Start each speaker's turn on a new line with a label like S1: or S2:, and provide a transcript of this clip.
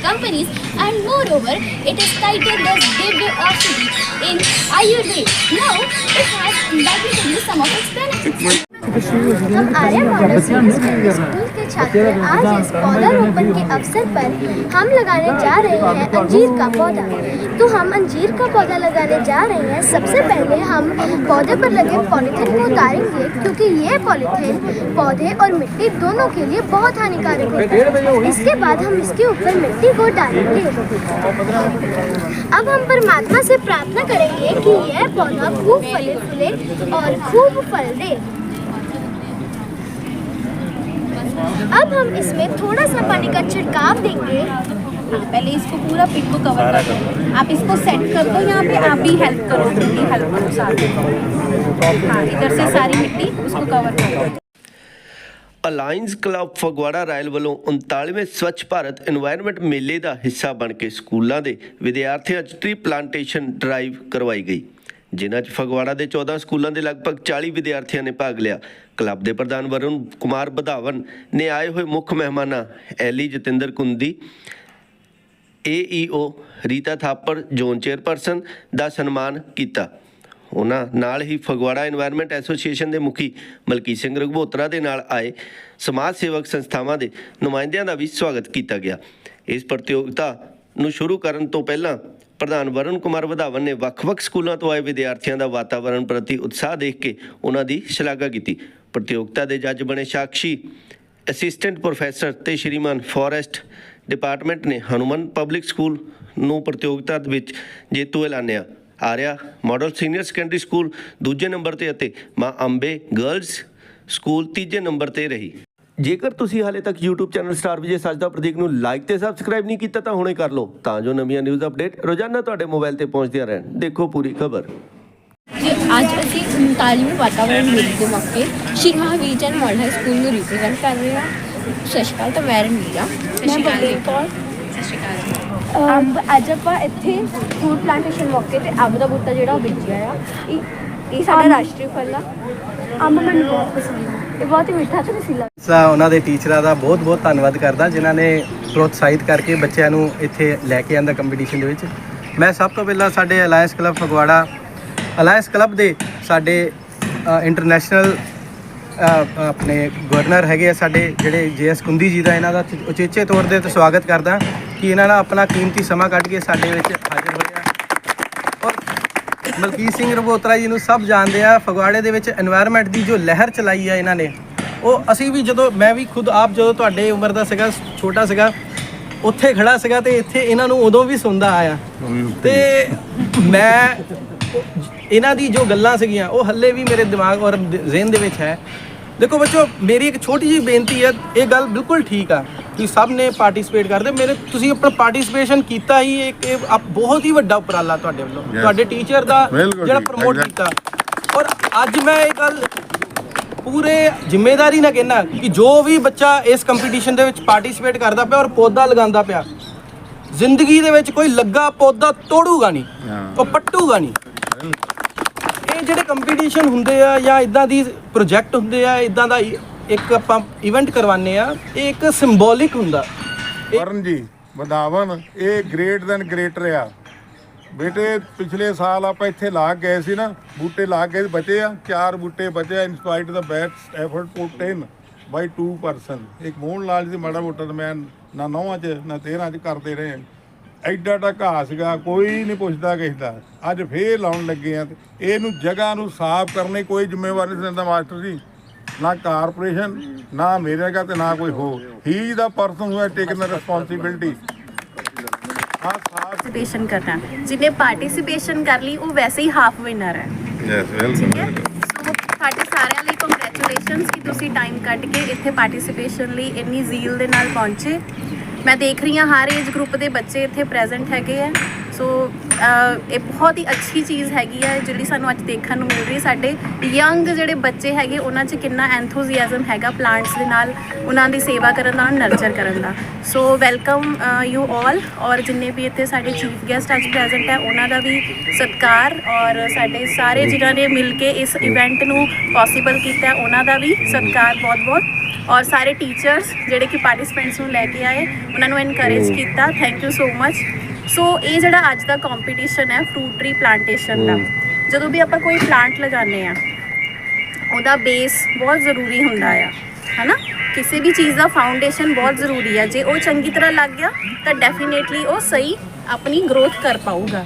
S1: companies and moreover it is titled as Divya Aushadhi in Ayurveda. Now it has undoubtedly some of its benefits. छात्र आज इस पौधारोपण के अवसर पर हम लगाने जा रहे हैं अंजीर का पौधा। तो हम अंजीर का पौधा लगाने जा रहे हैं। सबसे पहले हम पौधे पर लगे पॉलीथीन को उतारेंगे, क्योंकि ये पॉलीथीन पौधे और मिट्टी दोनों के लिए बहुत हानिकारक होता है। इसके बाद हम इसके ऊपर मिट्टी को डालेंगे। अब हम परमात्मा से प्रार्थना करेंगे कि यह पौधा खूब फले फूले और खूब फल दे। अब हम इसमें थोड़ा सा पानी का छिड़काव देंगे
S2: हाँ, पहले इसको पूरा पिट को कवर कर दो आप इसको सेट कर दो यहाँ पे आप भी हेल्प करो भी हेल्प करो साथ हाँ इधर से सारी मिट्टी उसको कवर कर दो
S3: ਅਲਾਈਅੰਸ ਕਲੱਬ ਫਗਵਾੜਾ ਰਾਇਲ ਵੱਲੋਂ 39ਵੇਂ ਸਵੱਛ ਭਾਰਤ এনवायरमेंट ਮੇਲੇ ਦਾ ਹਿੱਸਾ ਬਣ ਕੇ ਸਕੂਲਾਂ ਦੇ ਵਿਦਿਆਰਥੀਆਂ 'ਚ ਟ੍ਰੀ ਪਲਾਂਟੇਸ਼ਨ ਡਰਾਈਵ ਕਰਵਾਈ ਗਈ ਜਿਨ੍ਹਾਂ 'ਚ ਫਗਵਾੜਾ ਦੇ 14 ਸਕੂਲਾਂ ਦੇ ਲਗਭਗ 40 ਵਿਦਿਆਰਥੀਆਂ ਨੇ ਭਾਗ ਲਿਆ। ਕਲੱਬ ਦੇ ਪ੍ਰਧਾਨ ਵਰੁਣ ਕੁਮਾਰ ਬਧਾਵਨ ਨੇ ਆਏ ਹੋਏ ਮੁੱਖ ਮਹਿਮਾਨਾਂ ally Jatinder Kundi AEO Rita Thapar, zone chairperson ਦਾ ਸਨਮਾਨ ਕੀਤਾ। ਉਹਨਾਂ ਨਾਲ ਹੀ ਫਗਵਾੜਾ এনवायरमेंट ਐਸੋਸੀਏਸ਼ਨ ਦੇ ਮੁਖੀ ਮਲਕੀ ਸਿੰਘ ਰਘਬੋਤਰਾ ਦੇ ਨਾਲ ਆਏ ਸਮਾਜ ਸੇਵਕ ਸੰਸਥਾਵਾਂ ਦੇ ਨੁਮਾਇੰਦਿਆਂ ਦਾ ਵੀ ਸਵਾਗਤ ਕੀਤਾ ਗਿਆ। ਇਸ ਪ੍ਰਤੀਯੋਗਤਾ ਨੂੰ ਸ਼ੁਰੂ ਕਰਨ ਤੋਂ ਪਹਿਲਾਂ ਪ੍ਰਧਾਨ ਵਰੁਣ ਕੁਮਾਰ ਵਧਾਵਨ ਨੇ ਵੱਖ-ਵੱਖ ਸਕੂਲਾਂ ਤੋਂ ਆਏ ਵਿਦਿਆਰਥੀਆਂ ਦਾ ਵਾਤਾਵਰਣ ਪ੍ਰਤੀ ਉਤਸ਼ਾਹ ਦੇਖ ਕੇ ਉਹਨਾਂ ਦੀ ਸ਼ਲਾਘਾ ਕੀਤੀ। ਪ੍ਰਤੀਯੋਗਤਾ ਦੇ ਜੱਜ ਬਣੇ ਸਾਕਸ਼ੀ, ਅਸਿਸਟੈਂਟ ਪ੍ਰੋਫੈਸਰ ਤੇ ਸ਼੍ਰੀਮਾਨ ਫੋਰੈਸਟ ਡਿਪਾਰਟਮੈਂਟ ਨੇ ਹਨੂਮਨ ਪਬਲਿਕ ਸਕੂਲ ਨੂੰ ਪ੍ਰਤੀਯੋਗਿਤਾ ਵਿੱਚ ਜੇਤੂ ਐਲਾਨਿਆ। Arya model senior secondary school ਦੂਜੇ ਨੰਬਰ ਤੇ ਅਤੇ ਮਾਂ ਅੰਬੇ ਗਰਲਜ਼ ਸਕੂਲ ਤੀਜੇ ਨੰਬਰ ਤੇ ਰਹੀ। ਜੇਕਰ ਤੁਸੀਂ ਹਾਲੇ ਤੱਕ YouTube ਚੈਨਲ ਸਟਾਰ ਵਿਜੇ ਸੱਚ ਦਾ ਪ੍ਰਤੀਕ ਨੂੰ ਲਾਈਕ ਤੇ ਸਬਸਕ੍ਰਾਈਬ ਨਹੀਂ ਕੀਤਾ ਤਾਂ ਹੁਣੇ ਕਰ ਲਓ। ਤਾਂ ਜੋ ਨਵੀਆਂ ਨਿਊਜ਼ ਅਪਡੇਟ ਰੋਜ਼ਾਨਾ ਤੁਹਾਡੇ ਮੋਬਾਈਲ ਤੇ ਪਹੁੰਚਦੀਆਂ ਰਹਿਣ। ਦੇਖੋ ਪੂਰੀ ਖਬਰ।
S1: ਅੱਜ ਅਸੀਂ 39ਵੇਂ ਵਾਤਾਵਰਣ ਮੇਲੇ ਦੇ ਮੌਕੇ ਸ਼੍ਰੀ ਮਹਾਵੀਰ ਮਾਡਲ ਸਕੂਲ ਨੂੰ ਰਿਪਰੈਜ਼ੈਂਟ ਕਰ ਰਹੇ ਹਾਂ। ਸਤਿ ਸ਼੍ਰੀ ਅਕਾਲ ਤਾਂ ਮੈਂ ਰਣਵੀਰਾ ਮੈਂ ਬਲਦੇਵ ਕੌਰ।
S2: ਸਤਿ ਸ਼੍ਰੀ ਅਕਾਲ।
S1: ਅੰਬ ਅੱਜ ਆਪਾਂ ਇੱਥੇ ਫੂਡ ਪਲਾਂਟੇਸ਼ਨ ਮੌਕੇ ਤੇ ਅੰਬ ਦਾ ਬੂਟਾ ਜਿਹੜਾ ਉਹ ਬੀਜਿਆ ਆ। ਇਹ ਇਹ ਸਾਡਾ ਰਾਸ਼ਟਰੀ ਫਲ ਆ। ਅੰਬ ਮੈਨੂੰ ਬਹੁਤ ਪਸੰਦ ਆ ਬਹੁਤ ਹੀ ਮਿੱਠਾ ਤੇ ਰਸੀਲਾ
S4: ਸਾ ਉਹਨਾਂ ਦੇ ਟੀਚਰਾਂ ਦਾ ਬਹੁਤ ਬਹੁਤ ਧੰਨਵਾਦ ਕਰਦਾ, ਜਿਨ੍ਹਾਂ ਨੇ ਪ੍ਰੋਤਸਾਹਿਤ ਕਰਕੇ ਬੱਚਿਆਂ ਨੂੰ ਇੱਥੇ ਲੈ ਕੇ ਆਂਦਾ ਕੰਪੀਟੀਸ਼ਨ ਦੇ ਵਿੱਚ। ਮੈਂ ਸਭ ਤੋਂ ਪਹਿਲਾਂ ਸਾਡੇ alliance club Phagwara alliance club ਦੇ ਸਾਡੇ ਇੰਟਰਨੈਸ਼ਨਲ ਆਪਣੇ ਗਵਰਨਰ ਹੈਗੇ ਆ ਸਾਡੇ ਜਿਹੜੇ ਜੇਐਸ ਕੁੰਦੀ ਜੀ ਦਾ ਇਹਨਾਂ ਦਾ ਉਚੇਚੇ ਤੌਰ ਤੇ ਸਵਾਗਤ ਕਰਦਾ ਕਿ ਇਹਨਾਂ ਨੇ ਆਪਣਾ ਕੀਮਤੀ ਸਮਾਂ ਕੱਢ ਕੇ ਸਾਡੇ ਵਿੱਚ ਹਾਜ਼ਰ ਮਲਕੀਤ ਸਿੰਘ ਰਗੋਤਰਾ ਜੀ ਨੂੰ ਸਭ ਜਾਣਦੇ ਆ ਫਗਵਾੜੇ ਦੇ ਵਿੱਚ এনवायरमेंट ਦੀ ਜੋ ਲਹਿਰ ਚਲਾਈ ਆ ਇਹਨਾਂ ਨੇ ਉਹ ਅਸੀਂ ਵੀ ਜਦੋਂ ਮੈਂ ਵੀ ਖੁਦ ਆਪ ਜਦੋਂ ਤੁਹਾਡੇ ਉਮਰ ਦਾ ਸੀਗਾ ਛੋਟਾ ਸੀਗਾ ਉੱਥੇ ਖੜਾ ਸੀਗਾ ਤੇ ਇੱਥੇ ਇਹਨਾਂ ਨੂੰ ਉਦੋਂ ਵੀ ਸੁਣਦਾ ਆਇਆ। ਤੇ ਮੈਂ ਇਹਨਾਂ ਦੀ ਜੋ ਗੱਲਾਂ ਸੀਗੀਆਂ ਉਹ ਹੱਲੇ ਵੀ ਮੇਰੇ ਦਿਮਾਗ ਔਰ ਜ਼ਿਹਨ ਦੇ ਵਿੱਚ ਹੈ। ਦੇਖੋ ਬੱਚੋ ਮੇਰੀ ਇੱਕ ਛੋਟੀ ਜੀ ਬੇਨਤੀ ਹੈ ਇਹ ਗੱਲ ਬਿਲਕੁਲ ਠੀਕ ਆ। ਕਿ ਸਭ ਨੇ ਪਾਰਟਿਸਿਪੇਟ ਕਰਦੇ। ਮੇਰੇ ਤੁਸੀਂ ਆਪਣਾ ਪਾਰਟਿਸਿਪੇਸ਼ਨ ਕੀਤਾ ਹੀ ਇੱਕ ਇਹ ਆਪ- ਬਹੁਤ ਹੀ ਵੱਡਾ ਉਪਰਾਲਾ ਤੁਹਾਡੇ ਵੱਲੋਂ। ਤੁਹਾਡੇ ਟੀਚਰ ਦਾ ਜਿਹੜਾ ਪ੍ਰਮੋਟ. ਕੀਤਾ। ਔਰ ਅੱਜ ਮੈਂ ਇਹ ਗੱਲ ਪੂਰੇ ਜ਼ਿੰਮੇਵਾਰੀ ਨਾਲ ਕਹਿਣਾ ਕਿ ਜੋ ਵੀ ਬੱਚਾ ਇਸ ਕੰਪੀਟੀਸ਼ਨ ਦੇ ਵਿੱਚ ਪਾਰਟਿਸਿਪੇਟ ਕਰਦਾ ਪਿਆ ਔਰ ਪੌਦਾ ਲਗਾਉਂਦਾ ਪਿਆ ਜ਼ਿੰਦਗੀ ਦੇ ਵਿੱਚ ਕੋਈ ਲੱਗਾ ਪੌਦਾ ਤੋੜੂਗਾ ਨਹੀਂ ਉਹ ਪੱਟੂਗਾ ਨਹੀਂ। ਇਹ ਜਿਹੜੇ ਕੰਪੀਟੀਸ਼ਨ ਹੁੰਦੇ ਆ ਜਾਂ ਇਦਾਂ ਦੀ ਪ੍ਰੋਜੈਕਟ ਹੁੰਦੇ ਆ ਇਦਾਂ ਦਾ ਇੱਕ ਆਪਾਂ ਇਵੈਂਟ ਕਰਵਾਉਂਦੇ ਆ ਇਹ ਇੱਕ ਸਿੰਬੋਲਿਕ ਹੁੰਦਾ।
S5: ਵਰਨ ਜੀ ਵਧਾਵਨ ਇਹ ਗ੍ਰੇਟ ਦੈਨ ਗ੍ਰੇਟਰ ਆ। ਬੇਟੇ, ਪਿਛਲੇ ਸਾਲ ਆਪਾਂ ਇੱਥੇ ਲਾ ਕੇ ਗਏ ਸੀ ਨਾ, ਬੂਟੇ ਲਾ ਕੇ ਬਚੇ ਆ। ਚਾਰ ਬੂਟੇ ਬਚੇ ਆ in spite the best effort put in by 2 person ਇੱਕ ਮੋਹਨ ਲਾਲ ਜੀ ਮਾੜਾ ਮੋਟਾ ਤਾਂ ਮੈਂ ਨਾ ਨੌਵਾਂ ਚ, ਨਾ 13 ਚ ਕਰਦੇ ਰਹੇ। ਆ ਐਡਾ ਡਾ ਘਾਹ ਸੀਗਾ, ਕੋਈ ਨਹੀਂ ਪੁੱਛਦਾ ਕਿਸੇ ਦਾ। ਅੱਜ ਫੇਰ ਲਾਉਣ ਲੱਗੇ ਆ ਤੇ ਇਹਨੂੰ ਜਗ੍ਹਾ ਨੂੰ ਸਾਫ਼ ਕਰਨੀ ਕੋਈ ਜ਼ਿੰਮੇਵਾਰੀ ਨਹੀਂ ਦਿੰਦਾ ਮਾਸਟਰ ਜੀ। ਨਾ ਕਾਰਪੋਰੇਸ਼ਨ ਨਾ ਮੇਰੇ ਕਾ ਤੇ ਨਾ ਕੋਈ ਹੋ ਹੀ ਦਾ person who has taken the responsibility
S2: participation ਕਰਨਾ। ਜਿਹਨੇ ਪਾਰਟਿਸਿਪੇਸ਼ਨ ਕਰ ਲਈ ਉਹ ਵੈਸੇ ਹੀ ਹਾਫ ਵਿਨਰ ਹੈ।
S5: ਯੈਸ
S2: ਹੈ? ਸੋ ਸਾਡੇ ਸਾਰਿਆਂ ਲਈ ਕੰਗ੍ਰੈਚੁਲੇਸ਼ਨਸ ਕਿ ਤੁਸੀਂ ਟਾਈਮ ਕੱਢ ਕੇ ਇੱਥੇ ਪਾਰਟਿਸਿਪੇਸ਼ਨ ਲਈ ਇੰਨੀ ਜ਼ੀਲ ਦੇ ਨਾਲ ਪਹੁੰਚੇ। ਮੈਂ ਦੇਖ ਰਹੀ ਹਾਂ ਹਰ ਏਜ ਗਰੁੱਪ ਦੇ ਬੱਚੇ ਇੱਥੇ ਪ੍ਰੈਜ਼ੈਂਟ ਹੈਗੇ ਆ। ਸੋ ਇਹ ਬਹੁਤ ਹੀ ਅੱਛੀ ਚੀਜ਼ ਹੈਗੀ ਹੈ ਜਿਹੜੀ ਸਾਨੂੰ ਅੱਜ ਦੇਖਣ ਨੂੰ ਮਿਲ ਰਹੀ ਹੈ। ਸਾਡੇ ਯੰਗ ਜਿਹੜੇ ਬੱਚੇ ਹੈਗੇ ਉਹਨਾਂ 'ਚ ਕਿੰਨਾ ਐਂਥੂਸੀਆਜ਼ਮ ਹੈਗਾ ਪਲਾਂਟਸ ਦੇ ਨਾਲ ਉਹਨਾਂ ਦੀ ਸੇਵਾ ਕਰਨ ਦਾ ਨਰਚਰ ਕਰਨ ਦਾ। ਸੋ ਵੈਲਕਮ ਯੂ ਆਲ ਔਰ ਜਿੰਨੇ ਵੀ ਇੱਥੇ ਸਾਡੇ ਚੀਫ ਗੈਸਟ ਅੱਜ ਪ੍ਰੈਜ਼ੈਂਟ ਹੈ ਉਹਨਾਂ ਦਾ ਵੀ ਸਤਿਕਾਰ ਔਰ ਸਾਡੇ ਸਾਰੇ ਜਿਨ੍ਹਾਂ ਨੇ ਮਿਲ ਕੇ ਇਸ ਇਵੈਂਟ ਨੂੰ ਪੋਸੀਬਲ ਕੀਤਾ ਉਹਨਾਂ ਦਾ ਵੀ ਸਤਿਕਾਰ ਬਹੁਤ-ਬਹੁਤ। ਔਰ ਸਾਰੇ ਟੀਚਰਸ ਜਿਹੜੇ ਕਿ ਪਾਰਟਿਸਪੈਂਟਸ ਨੂੰ ਲੈ ਕੇ ਆਏ ਉਹਨਾਂ ਨੂੰ ਐਨਕਰੇਜ ਕੀਤਾ। Thank you so much so ਇਹ ਜਿਹੜਾ ਅੱਜ ਦਾ ਕੰਪੀਟੀਸ਼ਨ ਹੈ ਫਰੂਟ ਟਰੀ ਪਲਾਂਟੇਸ਼ਨ ਦਾ ਜਦੋਂ ਵੀ ਆਪਾਂ ਕੋਈ ਪਲਾਂਟ ਲਗਾਉਂਦੇ ਆ ਉਹਦਾ ਬੇਸ ਬਹੁਤ ਜ਼ਰੂਰੀ ਹੁੰਦਾ ਆ ਹਨਾ? ਕਿਸੇ ਵੀ ਚੀਜ਼ ਦਾ ਫਾਊਂਡੇਸ਼ਨ ਬਹੁਤ ਜ਼ਰੂਰੀ ਆ। ਜੇ ਉਹ ਚੰਗੀ ਤਰ੍ਹਾਂ ਲੱਗ ਗਿਆ ਤਾਂ ਡੈਫੀਨੇਟਲੀ ਉਹ ਸਹੀ ਆਪਣੀ ਗਰੋਥ ਕਰ ਪਾਊਗਾ।